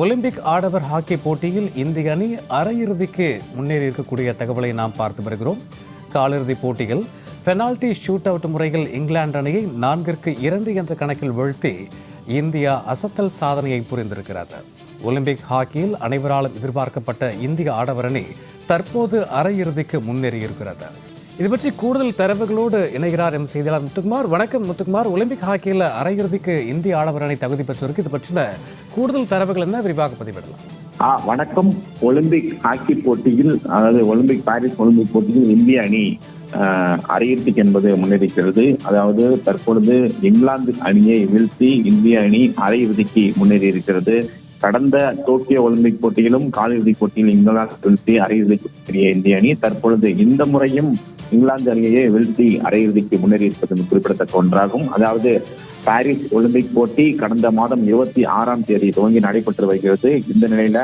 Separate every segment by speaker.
Speaker 1: Olympic ஆடவர் hockey போட்டியில் இந்திய அணி அரையிறுதிக்கு முன்னேறி இருக்கக்கூடிய தகவலை நாம் பார்த்து வருகிறோம். காலிறுதிப் போட்டியில் பெனால்டி ஷூட் அவுட் முறையில் இங்கிலாந்து அணியை நான்கிற்கு இரண்டு என்ற கணக்கில் வீழ்த்தி இந்தியா அசத்தல் சாதனையை புரிந்திருக்கிறது. ஒலிம்பிக் ஹாக்கியில் அனைவராலும் எதிர்பார்க்கப்பட்ட இந்திய ஆடவர் அணி தற்போது அரையிறுதிக்கு முன்னேறியிருக்கிறது. இது பற்றி கூடுதல் தரவுகளோடு இணைகிறார் எம் செய்தியாளர் முத்துக்குமார். வணக்கம் முத்துக்குமார். ஒலிம்பிக் ஹாக்கியில் அரையிறுதிக்கு இந்திய ஆடவர் அணி தகுதி பெற்றிருக்கு இது பற்றின கூடுதல் தரவுகள் என்ன? விரிவாக பதிவிடலாம்.
Speaker 2: ஆ வணக்கம். ஒலிம்பிக் ஹாக்கி போட்டியில் அதாவது ஒலிம்பிக் பாரிஸ் ஒலிம்பிக் போட்டியில் இந்திய அணி அரையிறுதிக்கு என்பது முன்னேறிக்கிறது அதாவது தற்பொழுது இங்கிலாந்து அணியை வீழ்த்தி இந்திய அணி அரையிறுதிக்கு முன்னேறி இருக்கிறது கடந்த டோக்கியோ ஒலிம்பிக் போட்டியிலும் காலிறுதி போட்டியில் இங்கிலாந்து வீழ்த்தி அரையிறுதிக்கு முன்னேறிய இந்திய அணி தற்பொழுது இந்த முறையும் இங்கிலாந்து அணியையே வீழ்த்தி அரையிறுதிக்கு முன்னேறி இருப்பது குறிப்பிடத்தக்க ஒன்றாகும். அதாவது பாரிஸ் ஒலிம்பிக் போட்டி கடந்த மாதம் இருபத்தி ஆறாம் தேதி துவங்கி நடைபெற்று வருகிறது. இந்த நிலையில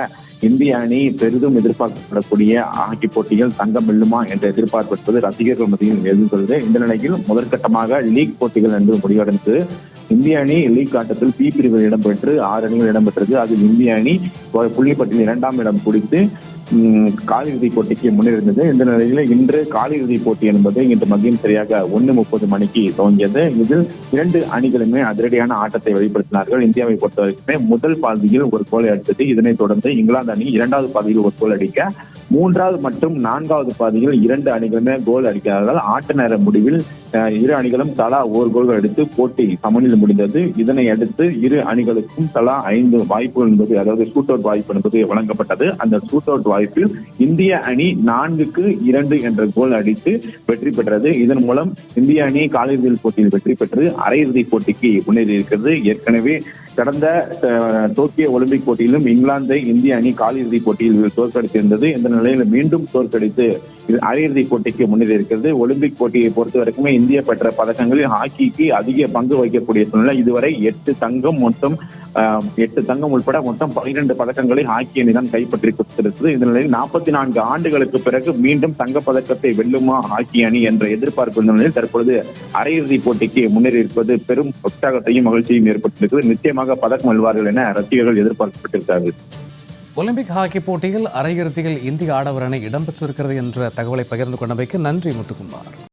Speaker 2: இந்திய அணி பெரிதும் எதிர்பார்க்கப்படக்கூடிய ஹாக்கி போட்டியில் தங்கம் வெல்லுமா என்ற எதிர்பார்ப்பு என்பது ரசிகர்கள் மத்தியில் எழுந்துள்ளது. இந்த நிலையில் முதற்கட்டமாக லீக் போட்டிகள் என்று முடிவடைந்து இந்திய அணி லீக் ஆட்டத்தில் பி பிரிவில் இடம்பெற்று ஆறு அணிகள் இடம்பெற்றது. அதில் இந்திய அணி புள்ளிப்பட்டியல் இரண்டாம் இடம் பிடித்து காலிறுதி போட்டிக்கு முன்னிருந்தது. இந்த நிலையில் இன்று காலிறுதி போட்டி என்பது இன்று மதியம் சரியாக ஒன்று முப்பது மணிக்கு துவங்கியது. இதில் இரண்டு அணிகளுமே அதிரடியான ஆட்டத்தை வெளிப்படுத்தினார்கள். இந்தியாவை பொறுத்தவரைக்குமே முதல் பாதியில் ஒரு கோலை அடித்தது. இதனைத் தொடர்ந்து இங்கிலாந்து அணி இரண்டாவது பாதியில் ஒரு கோல் அடிக்க மூன்றாவது மற்றும் நான்காவது பாதியில் இரண்டு அணிகளுமே கோல் அடிக்கிறார்கள். ஆட்ட நேர முடிவில் இரு அணிகளும் தலா ஒரு கோல்கள் அடித்து போட்டி சமனில் முடிந்தது. இதனை அடுத்து இரு அணிகளுக்கும் தலா ஐந்து வாய்ப்புகள் என்பது அதாவது ஷூட் அவுட் வாய்ப்பு என்பது வழங்கப்பட்டது. அந்த ஷூட் அவுட் வாய்ப்பில் இந்திய அணி நான்குக்கு இரண்டு என்ற கோல் அடித்து வெற்றி பெற்றது. இதன் மூலம் இந்திய அணி காலிறுதியில் போட்டியில் வெற்றி பெற்று அரையிறுதி போட்டிக்கு முன்னேறி இருக்கிறது. ஏற்கனவே கடந்த டோக்கியோ ஒலிம்பிக் போட்டியிலும் இங்கிலாந்தை இந்திய அணி காலிறுதி போட்டியில் தோற்கடித்திருந்தது. இந்த நிலையில் மீண்டும் தோற்கடித்து இது அரையிறுதி போட்டிக்கு முன்னேறி இருக்கிறது. ஒலிம்பிக் போட்டியை பொறுத்த வரைக்குமே இந்திய பெற்ற பதக்கங்களில் ஹாக்கிக்கு அதிக பங்கு வகிக்கக்கூடிய சூழ்நிலை. இதுவரை எட்டு தங்கம் மொத்தம் எட்டு தங்கம் உட்பட மொத்தம் பனிரெண்டு பதக்கங்களை ஹாக்கி அணிதான் கைப்பற்றி கொடுத்திருக்கிறது. இந்த நிலையில் நாற்பத்தி நான்கு ஆண்டுகளுக்கு பிறகு மீண்டும் தங்கப் பதக்கத்தை வெல்லுமா ஹாக்கி அணி என்ற எதிர்பார்ப்பு இருந்த நிலையில் தற்பொழுது அரையிறுதி போட்டிக்கு முன்னேறி இருப்பது பெரும் உற்சாகத்தையும் மகிழ்ச்சியும் ஏற்பட்டிருக்கிறது நிச்சயமாக பதக்கம் வெல்வார்கள் என ரசிகர்கள் எதிர்பார்க்கப்பட்டிருக்கிறார்கள்.
Speaker 1: ஒலிம்பிக் ஹாக்கி போட்டியில் அரையிறுதியில் இந்திய ஆடவர் அணி இடம்பெற்றிருக்கிறது என்ற தகவலை பகிர்ந்து கொண்டமைக்கு நன்றி முத்துக்குமார்.